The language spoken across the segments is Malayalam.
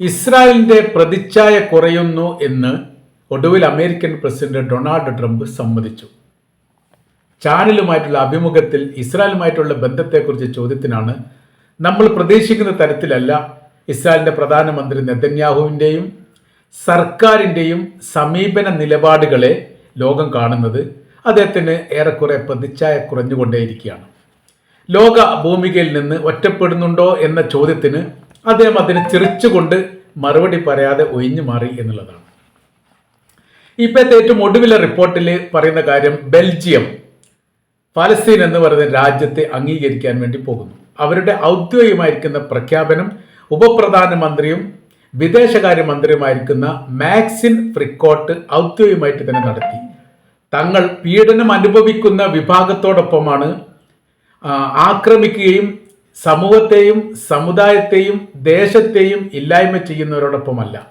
ഇസ്രായേലിന്റെ പ്രതിച്ഛായ കുറയുന്നു എന്ന് ഒടുവിൽ അമേരിക്കൻ പ്രസിഡന്റ് ഡൊണാൾഡ് ട്രംപ് സമ്മതിച്ചു. ചാനലുമായിട്ടുള്ള അഭിമുഖത്തിൽ ഇസ്രായേലുമായിട്ടുള്ള ബന്ധത്തെക്കുറിച്ച് ചോദ്യത്തിനാണ് നമ്മൾ പ്രതീക്ഷിക്കുന്ന തരത്തിലല്ല ഇസ്രായേലിന്റെ പ്രധാനമന്ത്രി നെതന്യാഹുവിന്റെയും സർക്കാരിന്റെയും സമീപന നിലപാടുകളെ ലോകം കാണുന്നത് അദ്ദേഹത്തിന് ഏറെക്കുറെ പ്രതിച്ഛായ കുറഞ്ഞുകൊണ്ടേയിരിക്കുകയാണ്. ലോക ഭൂമികയിൽ നിന്ന് ഒറ്റപ്പെടുന്നുണ്ടോ എന്ന ചോദ്യത്തിന് അദ്ദേഹം അതിനെ ചിരിച്ചുകൊണ്ട് മറുപടി പറയാതെ ഒഴിഞ്ഞു മാറി എന്നുള്ളതാണ്. ഇപ്പോഴത്തെ ഏറ്റവും ഒടുവിലെ റിപ്പോർട്ടിൽ പറയുന്ന കാര്യം ബെൽജിയം ഫലസ്തീൻ എന്ന് പറയുന്ന രാജ്യത്തെ അംഗീകരിക്കാൻ വേണ്ടി പോകുന്നു. അവരുടെ ഔദ്യോഗികമായിരിക്കുന്ന പ്രഖ്യാപനം ഉപപ്രധാനമന്ത്രിയും വിദേശകാര്യമന്ത്രിയുമായിരിക്കുന്ന മാക്സിൻ ഫ്രിക്കോട്ട് ഔദ്യോഗികമായിട്ട് തന്നെ നടത്തി. തങ്ങൾ പീഡനം അനുഭവിക്കുന്ന വിഭാഗത്തോടൊപ്പമാണ് ആക്രമിക്കുകയും സമൂഹത്തെയും സമുദായത്തെയും ദേശത്തെയും ഇല്ലായ്മ ചെയ്യുന്നവരോടൊപ്പമല്ല.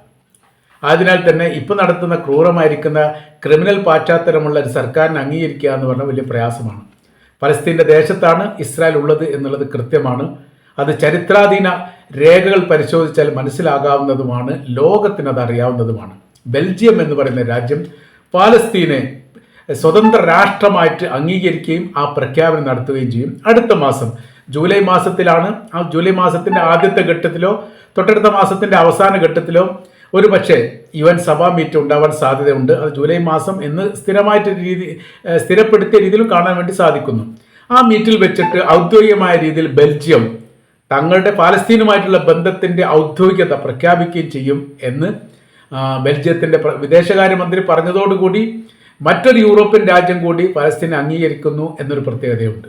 അതിനാൽ തന്നെ ഇപ്പം നടത്തുന്ന ക്രൂരമായിരിക്കുന്ന ക്രിമിനൽ പാശ്ചാത്തലമുള്ള ഒരു സർക്കാരിനെ അംഗീകരിക്കുക എന്ന് പറഞ്ഞാൽ വലിയ പ്രയാസമാണ്. പലസ്തീന്റെ ദേശത്താണ് ഇസ്രായേൽ ഉള്ളത് എന്നുള്ളത് കൃത്യമാണ്. അത് ചരിത്രാധീന രേഖകൾ പരിശോധിച്ചാൽ മനസ്സിലാകാവുന്നതുമാണ്. അത് അറിയാവുന്നതുമാണ്. ബെൽജിയം എന്ന് പറയുന്ന രാജ്യം പാലസ്തീനെ സ്വതന്ത്ര രാഷ്ട്രമായിട്ട് അംഗീകരിക്കുകയും ആ പ്രഖ്യാപനം നടത്തുകയും ചെയ്യും. അടുത്ത മാസം ജൂലൈ മാസത്തിലാണ്. ആ ജൂലൈ മാസത്തിന്റെ ആദ്യത്തെ ഘട്ടത്തിലോ തൊട്ടടുത്ത മാസത്തിന്റെ അവസാന ഘട്ടത്തിലോ ഒരു പക്ഷേ യു എൻ സഭാ മീറ്റ് ഉണ്ടാവാൻ സാധ്യതയുണ്ട്. അത് ജൂലൈ മാസം എന്ന് സ്ഥിരമായിട്ട് രീതി സ്ഥിരപ്പെടുത്തിയ രീതിയിൽ കാണാൻ വേണ്ടി സാധിക്കുന്നു. ആ മീറ്റിൽ വെച്ചിട്ട് ഔദ്യോഗികമായ രീതിയിൽ ബെൽജിയം തങ്ങളുടെ പാലസ്തീനുമായിട്ടുള്ള ബന്ധത്തിന്റെ ഔദ്യോഗികത പ്രഖ്യാപിക്കുകയും ചെയ്യും എന്ന് ബെൽജിയത്തിന്റെ വിദേശകാര്യമന്ത്രി പറഞ്ഞതോടുകൂടി മറ്റൊരു യൂറോപ്യൻ രാജ്യം കൂടി പലസ്തീനെ അംഗീകരിക്കുന്നു എന്നൊരു പ്രത്യേകതയുണ്ട്.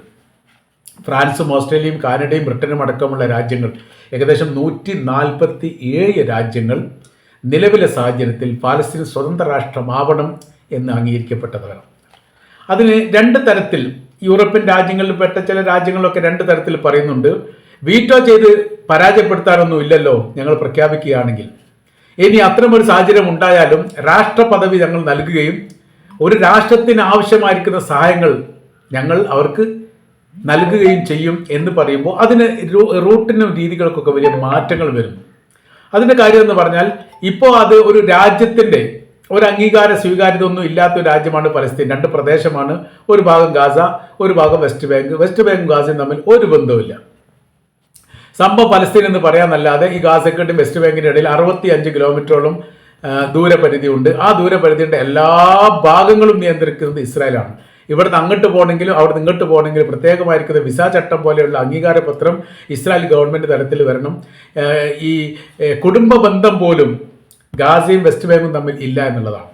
ഫ്രാൻസും ഓസ്ട്രേലിയയും കാനഡയും ബ്രിട്ടനും അടക്കമുള്ള രാജ്യങ്ങൾ. ഏകദേശം നൂറ്റി നാൽപ്പത്തി ഏഴ് രാജ്യങ്ങൾ നിലവിലെ സാഹചര്യത്തിൽ പാലസ്തീൻ സ്വതന്ത്ര രാഷ്ട്രമാവണം എന്ന് അംഗീകരിക്കപ്പെട്ടതാണ് അതിന് രണ്ട് തരത്തിൽ യൂറോപ്യൻ രാജ്യങ്ങളിൽ പെട്ട ചില രാജ്യങ്ങളൊക്കെ രണ്ട് തരത്തിൽ പറയുന്നുണ്ട്. വീറ്റോ ചെയ്ത് പരാജയപ്പെടുത്താനൊന്നും ഇല്ലല്ലോ ഞങ്ങൾ പ്രഖ്യാപിക്കുകയാണെങ്കിൽ. ഇനി അത്തരമൊരു സാഹചര്യം ഉണ്ടായാലും രാഷ്ട്രപദവി ഞങ്ങൾ നൽകുകയും ഒരു രാഷ്ട്രത്തിന് ആവശ്യമായിരിക്കുന്ന സഹായങ്ങൾ ഞങ്ങൾ അവർക്ക് നൽകുകയും ചെയ്യും എന്ന് പറയുമ്പോൾ അതിന് റൂട്ടിനും രീതികൾക്കൊക്കെ വലിയ മാറ്റങ്ങൾ വരുന്നു. അതിന്റെ കാര്യം എന്ന് പറഞ്ഞാൽ ഇപ്പോൾ അത് ഒരു രാജ്യത്തിന്റെ ഒരു അംഗീകാര സ്വീകാര്യത ഒന്നും ഇല്ലാത്ത ഒരു രാജ്യമാണ് പലസ്തീൻ. രണ്ട് പ്രദേശമാണ്. ഒരു ഭാഗം ഗാസ ഒരു ഭാഗം വെസ്റ്റ് ബാങ്ക്. വെസ്റ്റ് ബാങ്കും ഗാസയും തമ്മിൽ ഒരു ബന്ധവുമില്ല. സംഭവം പലസ്തീൻ എന്ന് പറയാമെന്നല്ലാതെ ഈ ഗാസക്കെട്ടും വെസ്റ്റ് ബാങ്കിന്റെ ഇടയിൽ അറുപത്തി അഞ്ച് കിലോമീറ്ററോളം ദൂരപരിധിയുണ്ട്. ആ ദൂരപരിധിയുടെ എല്ലാ ഭാഗങ്ങളും നിയന്ത്രിക്കുന്നത് ഇസ്രായേലാണ്. ഇവിടുന്ന് അങ്ങോട്ട് പോകണമെങ്കിലും അവിടെ ഇങ്ങോട്ട് പോകണമെങ്കിലും പ്രത്യേകമായിരിക്കുന്ന വിസ ചട്ടം പോലെയുള്ള അംഗീകാര പത്രം ഇസ്രായേൽ ഗവൺമെന്റ് തലത്തിൽ വരണം. ഈ കുടുംബ ബന്ധം പോലും ഗാസയും വെസ്റ്റ് ബാങ്കും തമ്മിൽ ഇല്ല എന്നുള്ളതാണ്.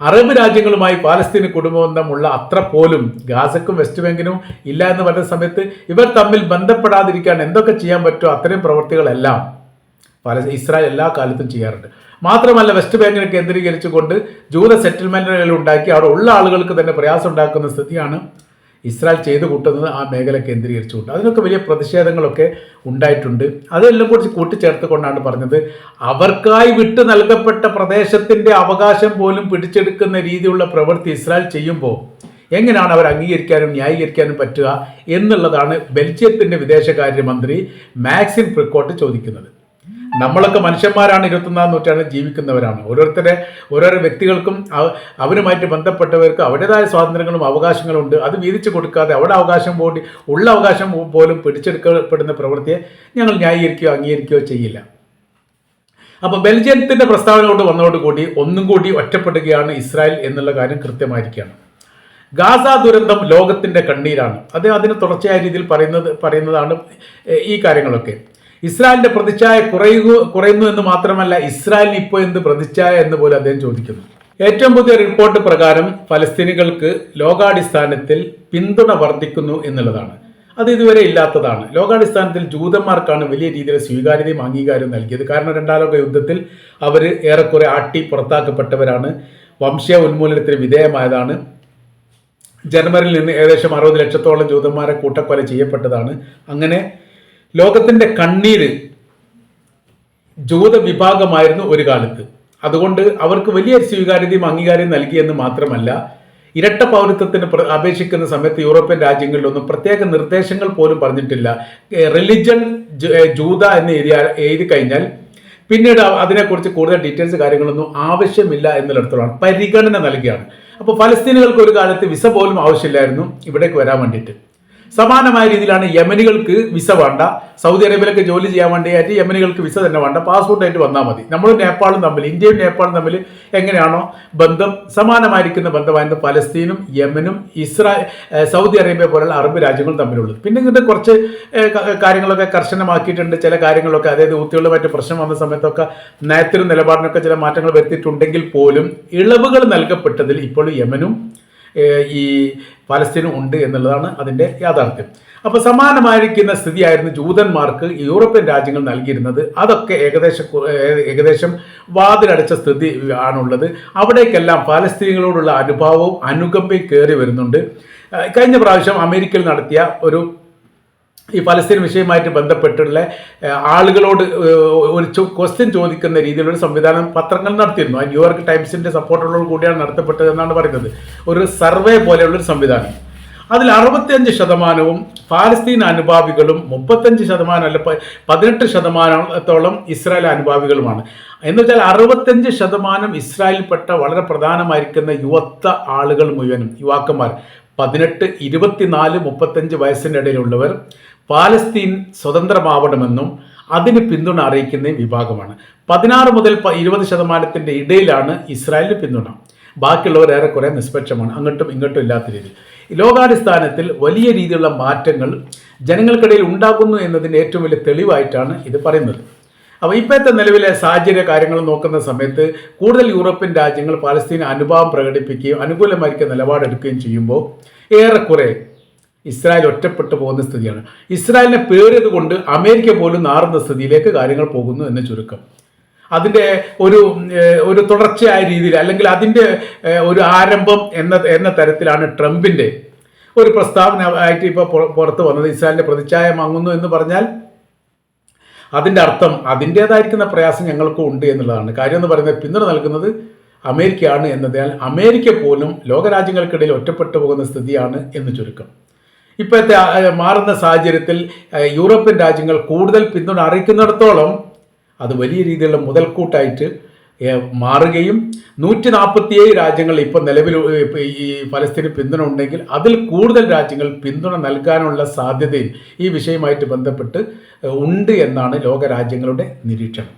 അറബ് രാജ്യങ്ങളുമായി പാലസ്തീന് കുടുംബബന്ധമുള്ള അത്ര പോലും ഗാസക്കും വെസ്റ്റ് ബാങ്കിനും ഇല്ല എന്ന് പറഞ്ഞ സമയത്ത് ഇവർ തമ്മിൽ ബന്ധപ്പെടാതിരിക്കാൻ എന്തൊക്കെ ചെയ്യാൻ പറ്റുമോ അത്തരം പ്രവൃത്തികളെല്ലാം പല ഇസ്രായേൽ എല്ലാ കാലത്തും ചെയ്യാറുണ്ട്. മാത്രമല്ല വെസ്റ്റ് ബാങ്കിനെ കേന്ദ്രീകരിച്ചുകൊണ്ട് ജൂത സെറ്റിൽമെന്റുകൾ ഉണ്ടാക്കി അവിടെ ഉള്ള ആളുകൾക്ക് തന്നെ പ്രയാസം ഉണ്ടാക്കുന്ന സ്ഥിതിയാണ് ഇസ്രായേൽ ചെയ്തു കൂട്ടുന്നത് ആ മേഖല കേന്ദ്രീകരിച്ചുകൊണ്ട്. അതിനൊക്കെ വലിയ പ്രതിഷേധങ്ങളൊക്കെ ഉണ്ടായിട്ടുണ്ട്. അതെല്ലാം കുറിച്ച് കൂട്ടിച്ചേർത്തുകൊണ്ടാണ് പറഞ്ഞത് അവർക്കായി വിട്ടു നൽകപ്പെട്ട പ്രദേശത്തിന്റെ അവകാശം പോലും പിടിച്ചെടുക്കുന്ന രീതിയിലുള്ള പ്രവൃത്തി ഇസ്രായേൽ ചെയ്യുമ്പോൾ എങ്ങനെയാണ് അവർ അംഗീകരിക്കാനും ന്യായീകരിക്കാനും പറ്റുക എന്നുള്ളതാണ് ബെൽജിയത്തിന്റെ വിദേശകാര്യമന്ത്രി മാക്സിൻ പ്രിക്കോട്ട് ചോദിക്കുന്നത്. നമ്മളൊക്കെ മനുഷ്യന്മാരാണ് ഇരുപത്തൊന്നാം നൂറ്റാണ്ടിൽ ജീവിക്കുന്നവരാണ്. ഓരോരുത്തരെ ഓരോരോ വ്യക്തികൾക്കും അവ- അവരുമായിട്ട് ബന്ധപ്പെട്ടവർക്ക് അവരുടേതായ സ്വാതന്ത്ര്യങ്ങളും അവകാശങ്ങളും ഉണ്ട്. അത് വീതിച്ചു കൊടുക്കാതെ അവിടെ അവകാശം പോയി ഉള്ള അവകാശം പോലും പിടിച്ചെടുക്കപ്പെടുന്ന പ്രവൃത്തിയെ ഞങ്ങൾ ന്യായീകരിക്കുകയോ അംഗീകരിക്കുകയോ ചെയ്യില്ല. അപ്പോൾ ബെൽജിയത്തിന്റെ പ്രസ്താവന കൊണ്ട് വന്നതോടുകൂടി ഒന്നും കൂടി ഒറ്റപ്പെടുകയാണ് ഇസ്രായേൽ എന്നുള്ള കാര്യം കൃത്യമായിരിക്കുകയാണ്. ഗാസ ദുരന്തം ലോകത്തിന്റെ കണ്ണീരാണ്. അത് അതിന് തുടർച്ചയായ രീതിയിൽ പറയുന്നത് പറയുന്നതാണ് ഈ കാര്യങ്ങളൊക്കെ. ഇസ്രായേലിന്റെ പ്രതിച്ഛായ കുറയുക കുറയുന്നു എന്ന് മാത്രമല്ല ഇസ്രായേലിന് ഇപ്പോൾ എന്ത് പ്രതിച്ഛായ എന്ന് പോലും അദ്ദേഹം ചോദിക്കുന്നു. ഏറ്റവും പുതിയ റിപ്പോർട്ട് പ്രകാരം ഫലസ്തീനികൾക്ക് ലോകാടിസ്ഥാനത്തിൽ പിന്തുണ വർദ്ധിക്കുന്നു എന്നുള്ളതാണ്. അത് ഇതുവരെ ഇല്ലാത്തതാണ്. ലോകാടിസ്ഥാനത്തിൽ ജൂതന്മാർക്കാണ് വലിയ രീതിയിൽ സ്വീകാര്യതയും അംഗീകാരവും നൽകിയത്. കാരണം രണ്ടാം ലോക യുദ്ധത്തിൽ അവർ ഏറെക്കുറെ ആട്ടി പുറത്താക്കപ്പെട്ടവരാണ്. വംശീയ ഉന്മൂലനത്തിന് വിധേയമായതാണ്. ജർമ്മനിൽ നിന്ന് ഏകദേശം അറുപത് ലക്ഷത്തോളം ജൂതന്മാരെ കൂട്ടക്കൊല ചെയ്യപ്പെട്ടതാണ്. അങ്ങനെ ലോകത്തിന്റെ കണ്ണീര് ജൂത വിഭാഗമായിരുന്നു ഒരു കാലത്ത്. അതുകൊണ്ട് അവർക്ക് വലിയ സ്വീകാര്യതയും അംഗീകാരവും നൽകിയെന്ന് മാത്രമല്ല ഇരട്ട പൗരത്വത്തിന് അപേക്ഷിക്കുന്ന സമയത്ത് യൂറോപ്യൻ രാജ്യങ്ങളിലൊന്നും പ്രത്യേക നിർദ്ദേശങ്ങൾ പോലും പറഞ്ഞിട്ടില്ല. റിലിജൻ ജൂത എന്ന് എഴുതി എഴുതി കഴിഞ്ഞാൽ പിന്നീട് അതിനെക്കുറിച്ച് കൂടുതൽ ഡീറ്റെയിൽസ് കാര്യങ്ങളൊന്നും ആവശ്യമില്ല എന്നുള്ളിടത്തോളം പരിഗണന നൽകിയാണ്. അപ്പോൾ ഫലസ്തീനുകൾക്ക് ഒരു കാലത്ത് വിസ പോലും ആവശ്യമില്ലായിരുന്നു. ഇവിടേക്ക് വരാൻ വേണ്ടിയിട്ട്. സമാനമായ രീതിയിലാണ് യമനികൾക്ക് വിസ വേണ്ട. സൗദി അറേബ്യയിലേക്ക് ജോലി ചെയ്യാൻ വേണ്ടിയായിട്ട് യമനികൾക്ക് വിസ തന്നെ വേണ്ട. പാസ്പോർട്ടായിട്ട് വന്നാൽ മതി. നമ്മൾ നേപ്പാളും തമ്മിൽ ഇന്ത്യയും നേപ്പാളും തമ്മിൽ എങ്ങനെയാണോ ബന്ധം സമാനമായിരിക്കുന്ന ബന്ധമായിരുന്നു പലസ്തീനും യമനും ഇസ്രായേൽ സൗദി അറേബ്യ പോലുള്ള അറബ് രാജ്യങ്ങൾ തമ്മിലുള്ളത്. പിന്നെ ഇങ്ങനത്തെ കുറച്ച് കാര്യങ്ങളൊക്കെ കർശനമാക്കിയിട്ടുണ്ട്. ചില കാര്യങ്ങളൊക്കെ അതായത് ഊത്തികളുമായിട്ട് പ്രശ്നം വന്ന സമയത്തൊക്കെ നയത്തിലും നിലപാടിനൊക്കെ ചില മാറ്റങ്ങൾ വരുത്തിയിട്ടുണ്ടെങ്കിൽ പോലും ഇളവുകൾ നൽകപ്പെട്ടതിൽ ഇപ്പോൾ യമനും ഈ പലസ്തീനും ഉണ്ട് എന്നുള്ളതാണ് അതിന്റെ യാഥാർത്ഥ്യം. അപ്പോൾ സമാനമായിരിക്കുന്ന സ്ഥിതിയായിരുന്നു ജൂതന്മാർക്ക് യൂറോപ്യൻ രാജ്യങ്ങൾ നൽകിയിരുന്നത്. അതൊക്കെ ഏകദേശ ഏകദേശം വാതിലടച്ച സ്ഥിതി ആണുള്ളത്. അവിടേക്കെല്ലാം പാലസ്തീനികളോടുള്ള അനുഭാവവും അനുകമ്പയും കയറി വരുന്നുണ്ട്. കഴിഞ്ഞ പ്രാവശ്യം അമേരിക്കയിൽ നടത്തിയ ഒരു ഈ പലസ്തീൻ വിഷയവുമായിട്ട് ബന്ധപ്പെട്ടുള്ള ആളുകളോട് ഒരു ക്വസ്റ്റ്യൻ ചോദിക്കുന്ന രീതിയിലൊരു സംവിധാനം പത്രങ്ങൾ നടത്തിയിരുന്നു. ആ ന്യൂയോർക്ക് ടൈംസിന്റെ സപ്പോർട്ടോട് കൂടിയാണ് നടത്തപ്പെട്ടത് എന്നാണ് പറയുന്നത്. ഒരു സർവേ പോലെയുള്ളൊരു സംവിധാനം. അതിൽ അറുപത്തിയഞ്ച് ശതമാനവും പാലസ്തീൻ അനുഭാവികളും മുപ്പത്തഞ്ച് ശതമാനം അല്ല പതിനെട്ട് ശതമാനത്തോളം ഇസ്രായേൽ അനുഭാവികളുമാണ്. എന്ന് വെച്ചാൽ അറുപത്തഞ്ച് ശതമാനം ഇസ്രായേലിൽപ്പെട്ട വളരെ പ്രധാനമായിരിക്കുന്ന യുവത്വ ആളുകൾ മുഴുവനും യുവാക്കന്മാർ പതിനെട്ട് ഇരുപത്തിനാല് മുപ്പത്തഞ്ച് വയസ്സിനിടയിലുള്ളവർ പാലസ്തീൻ സ്വതന്ത്രമാവണമെന്നും അതിന് പിന്തുണ അറിയിക്കുന്ന വിഭാഗമാണ്. പതിനാറ് മുതൽ ഇരുപത് ശതമാനത്തിന്റെ ഇടയിലാണ് ഇസ്രായേലിന് പിന്തുണ. ബാക്കിയുള്ളവർ ഏറെക്കുറെ നിഷ്പക്ഷമാണ്. അങ്ങോട്ടും ഇങ്ങോട്ടും ഇല്ലാത്ത രീതി ലോകാടിസ്ഥാനത്തിൽ വലിയ രീതിയിലുള്ള മാറ്റങ്ങൾ ജനങ്ങൾക്കിടയിൽ ഉണ്ടാകുന്നു എന്നതിന്റെ ഏറ്റവും വലിയ തെളിവായിട്ടാണ് ഇത് പറയുന്നത്. അപ്പോൾ ഇപ്പോഴത്തെ നിലവിലെ സാഹചര്യ കാര്യങ്ങൾ നോക്കുന്ന സമയത്ത് കൂടുതൽ യൂറോപ്യൻ രാജ്യങ്ങൾ പാലസ്തീൻ അനുഭാവം പ്രകടിപ്പിക്കുകയും അനുകൂലമായിരിക്കുന്ന നിലപാടെടുക്കുകയും ചെയ്യുമ്പോൾ ഏറെക്കുറെ ഇസ്രായേൽ ഒറ്റപ്പെട്ടു പോകുന്ന സ്ഥിതിയാണ്. ഇസ്രായേലിനെ പേറിയത് കൊണ്ട് അമേരിക്ക പോലും നാറുന്ന സ്ഥിതിയിലേക്ക് കാര്യങ്ങൾ പോകുന്നു എന്ന് ചുരുക്കം. അതിന്റെ ഒരു ഒരു തുടർച്ചയായ രീതിയിൽ അല്ലെങ്കിൽ അതിന്റെ ഒരു ആരംഭം എന്ന എന്ന തരത്തിലാണ് ട്രംപിന്റെ ഒരു പ്രസ്താവന ആയിട്ട് ഇപ്പോൾ പുറത്ത് വന്നത്. ഇസ്രായേലിന്റെ പ്രതിച്ഛായ മങ്ങുന്നു എന്ന് പറഞ്ഞാൽ അതിന്റെ അർത്ഥം അതിന്റേതായിരിക്കുന്ന പ്രയാസം ഞങ്ങൾക്കും ഉണ്ട് എന്നുള്ളതാണ്. കാര്യം എന്ന് പറയുന്നത് പിന്തുണ നൽകുന്നത് അമേരിക്കയാണ് എന്നതിനാൽ അമേരിക്ക പോലും ലോകരാജ്യങ്ങൾക്കിടയിൽ ഒറ്റപ്പെട്ടു പോകുന്ന സ്ഥിതിയാണ് എന്ന് ചുരുക്കം. ഇപ്പോഴത്തെ മാറുന്ന സാഹചര്യത്തിൽ യൂറോപ്യൻ രാജ്യങ്ങൾ കൂടുതൽ പിന്തുണ അറിയിക്കുന്നിടത്തോളം അത് വലിയ രീതിയിലുള്ള മുതൽക്കൂട്ടായിട്ട് മാറുകയും നൂറ്റി നാൽപ്പത്തിയേഴ് രാജ്യങ്ങൾ ഇപ്പോൾ നിലവിൽ ഈ ഫലസ്തീന് പിന്തുണ ഉണ്ടെങ്കിൽ അതിൽ കൂടുതൽ രാജ്യങ്ങൾ പിന്തുണ നൽകാനുള്ള സാധ്യതയും ഈ വിഷയമായിട്ട് ബന്ധപ്പെട്ട് ഉണ്ട് എന്നാണ് ലോകരാജ്യങ്ങളുടെ നിരീക്ഷണം.